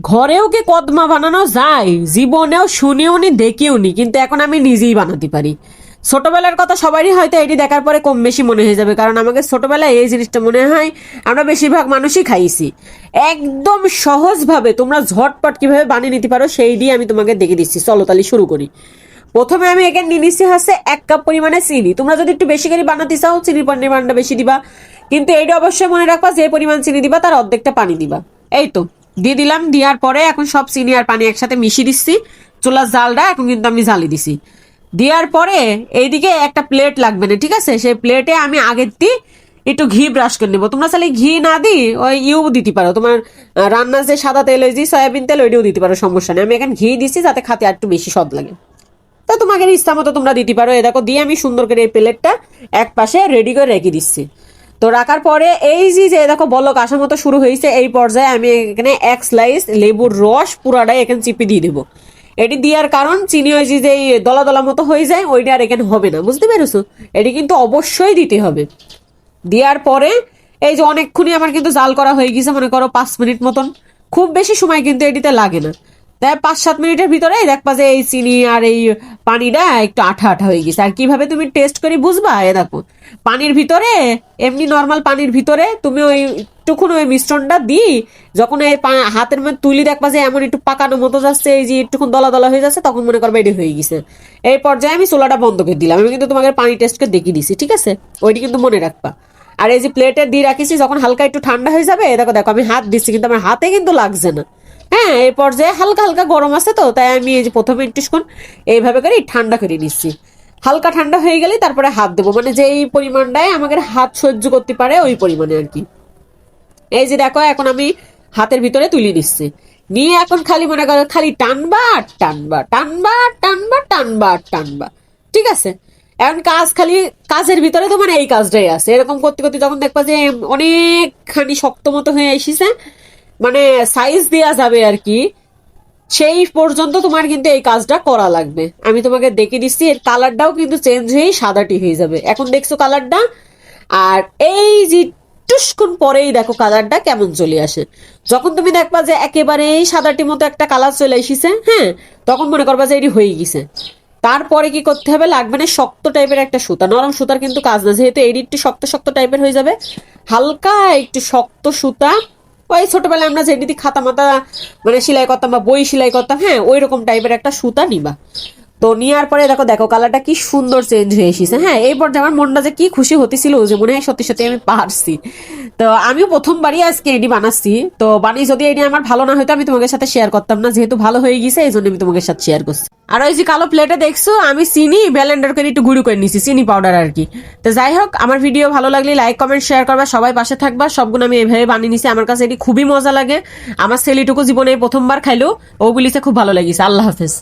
ঘরেও কি কদমা বানানো যায়? জীবনেও শুনিও নি, দেখিও নি, কিন্তু এখন আমি নিজেই বানাতে পারি। ছোটবেলার কথা সবারই হয়তো এটি দেখার পরে কম বেশি মনে হয়ে যাবে, কারণ আমাকে ছোটবেলায় এই জিনিসটা মনে হয়, আমরা বেশিরভাগ মানুষই খাইছি। একদম সহজভাবে তোমরা ঝটপট কীভাবে বানিয়ে নিতে পারো, সেই দিয়ে আমি তোমাকে দেখে দিচ্ছি। চলো শুরু করি। প্রথমে আমি এখানে নিয়ে নিচ্ছি হচ্ছে এক কাপ পরিমাণে চিনি। তোমরা যদি একটু বেশি করে বানাতে চাও, চিনির পরিমাণটা বেশি দিবা, কিন্তু এইটা অবশ্যই মনে রাখবা, যে পরিমাণ চিনি দিবা, তার অর্ধেকটা পানি দিবা। এই তো। দিয়ে দিলাম, দেওয়ার পরে এখন সব চিনি আর পানি একসাথে মিশিয়ে দিচ্ছি। চুলার জালটা এখন কিন্তু আমি জ্বালিয়ে দিছি। দেওয়ার পরে এইদিকে একটা প্লেট লাগবে না, ঠিক আছে? সেই প্লেটে আমি আগের দিই একটু ঘি ব্রাশ করে নেব। তোমরা চাইলে ঘি না দিই, ওই ইউ দিতে পারো। তোমার রান্নার যে সাদা তেল ওই সয়াবিন তেল, ওইটাও দিতে পারো, সমস্যা নেই। আমি এখন ঘি দিছি যাতে খাতে আর একটু বেশি স্বাদ লাগে। তা তোমাকে ইচ্ছা মতো তোমরা দিতে পারো। এ দেখো, দিয়ে আমি সুন্দর করে এই প্লেটটা এক পাশে রেডি করে রেখে দিচ্ছি। তো রাখার পরে এই যে যে দেখো বলক আসার মতো শুরু হয়েছে, এই পর্যায়ে আমি এখানে এক স্লাইস লেবুর রস পুরাটাই এখানে চিপে দিয়ে দেবো। এটি দেওয়ার কারণ চিনি ওই যে দলা দলা মতো হয়ে যায়, ওইটা আর এখানে হবে না, বুঝতে পেরেছ? এটি কিন্তু অবশ্যই দিতে হবে। দেওয়ার পরে এই যে অনেকক্ষণই আমার কিন্তু জাল করা হয়ে গেছে, মনে করো পাঁচ মিনিট মতন। খুব বেশি সময় কিন্তু এটিতে লাগে না। তাই পাঁচ সাত মিনিটের ভিতরে দেখবা যে এই চিনি আর এই পানিটা একটু আঠা আঠা হয়ে গেছে। আর কীভাবে তুমি টেস্ট করে বুঝবা? এ দেখো, পানির ভিতরে, এমনি নর্মাল পানির ভিতরে তুমি ওই একটুক্ষণ ওই মিশ্রণটা দিই, যখন এই হাতের মধ্যে তুলি দেখবা যে এমন একটু পাকানো মতো যাচ্ছে, এই যে একটুক্ষণ দলা দলা হয়ে যাচ্ছে, তখন মনে করবে এটি হয়ে গেছে। এই পর্যায়ে আমি চোলাটা বন্ধ করে দিলাম। আমি কিন্তু তোমাকে পানি টেস্ট করে দেখিয়ে দিছি, ঠিক আছে? ওইটি কিন্তু মনে রাখবা। আর এই যে প্লেটে দিয়ে রাখিছি, যখন হালকা একটু ঠান্ডা হয়ে যাবে দেখো দেখো, আমি হাত দিচ্ছি কিন্তু আমার হাতে কিন্তু লাগছে না। হ্যাঁ এই পর্যায়ে হালকা হালকা গরম আছে তো, তাই আমি এই যে প্রথমে একটুক্ষণ এইভাবে করে ঠান্ডা করে নিচ্ছি। হালকা ঠান্ডা হয়ে গেলে তারপরে হাত দেবো মানে যে এই পরিমাণটায় আমাকে হাত সহ্য করতে পারে ওই পরিমাণে আর কি। এই যে দেখো, এখন আমি হাতের ভিতরে তুলে নিচ্ছি। নিয়ে এখন খালি মনে করো, খালি টানবা টানবা টানবা টানবা টানবা টানবা। ঠিক আছে? এখন কাজ খালি, কাজের ভিতরে তো মানে এই কাজটাই আছে। এরকম করতে করতে যখন দেখবা যে অনেকখানি শক্ত মতো হয়ে এসেছে মানে সাইজ দেওয়া যাবে আর কি, সেই পর্যন্ত তোমার কিন্তু এই কাজটা করা লাগবে। আমি তোমাকে দেখে দিচ্ছি, এর কালারটাও কিন্তু চেঞ্জ হয়ে সাদাটি হয়ে যাবে। এখন দেখছ কালারটা আর এই যে টুসকুন পরেই দেখো কালারটা কেমন চলে আসে। যখন তুমি দেখবা যে একেবারে এই সাদাটির মতো একটা কালার চলে এসেছে হ্যাঁ তখন মনে করবা যে এটি হয়ে গেছে। তারপরে কি করতে হবে, লাগবে না শক্ত টাইপের একটা সুতা। নরম সুতার কিন্তু কাজ না, যেহেতু এটি একটু শক্ত শক্ত টাইপের হয়ে যাবে। হালকা একটু শক্ত সুতা ওই ছোটবেলায় আমরা যেটি খাতা মাতা মানে সেলাই করতাম বা বই সেলাই করতাম হ্যাঁ ওই রকম টাইপের একটা সুতা নিবা। তো নেওয়ার পরে দেখো দেখো কালারটা কি সুন্দর চেঞ্জ হয়ে এসেছে। হ্যাঁ এই পর্যায়ে আমার মনটা যে কি খুশি হতেছিল, যে মনে হয় সত্যি সত্যি আমি পারছি। তো আমিও প্রথমবারই আজকে এটি বানাচ্ছি। তো বানিয়ে যদি এডি আমার ভালো না হতো আমি তোমাদের সাথে শেয়ার করতাম না। যেহেতু ভালো হয়ে গেছে এই জন্য আমি তোমাদের সাথে শেয়ার করছি। আর ওই যে কালো প্লেটে দেখছ, আমি চিনি ব্যালেন্ডার করে একটু গুঁড়ো করে নিছি, চিনি পাউডার আর কি। তো যাই হোক, আমার ভিডিও ভালো লাগলে লাইক কমেন্ট শেয়ার করবা, সবাই পাশে থাকবা। সবগুলো আমি এইভাবে বানিয়ে নিছি। আমার কাছে এটি খুবই মজা লাগে। আমার ছেলেটুকু জীবনে প্রথমবার খাইলো, ওগুলিতে খুব ভালো লেগেছে। আল্লাহ হাফেজ।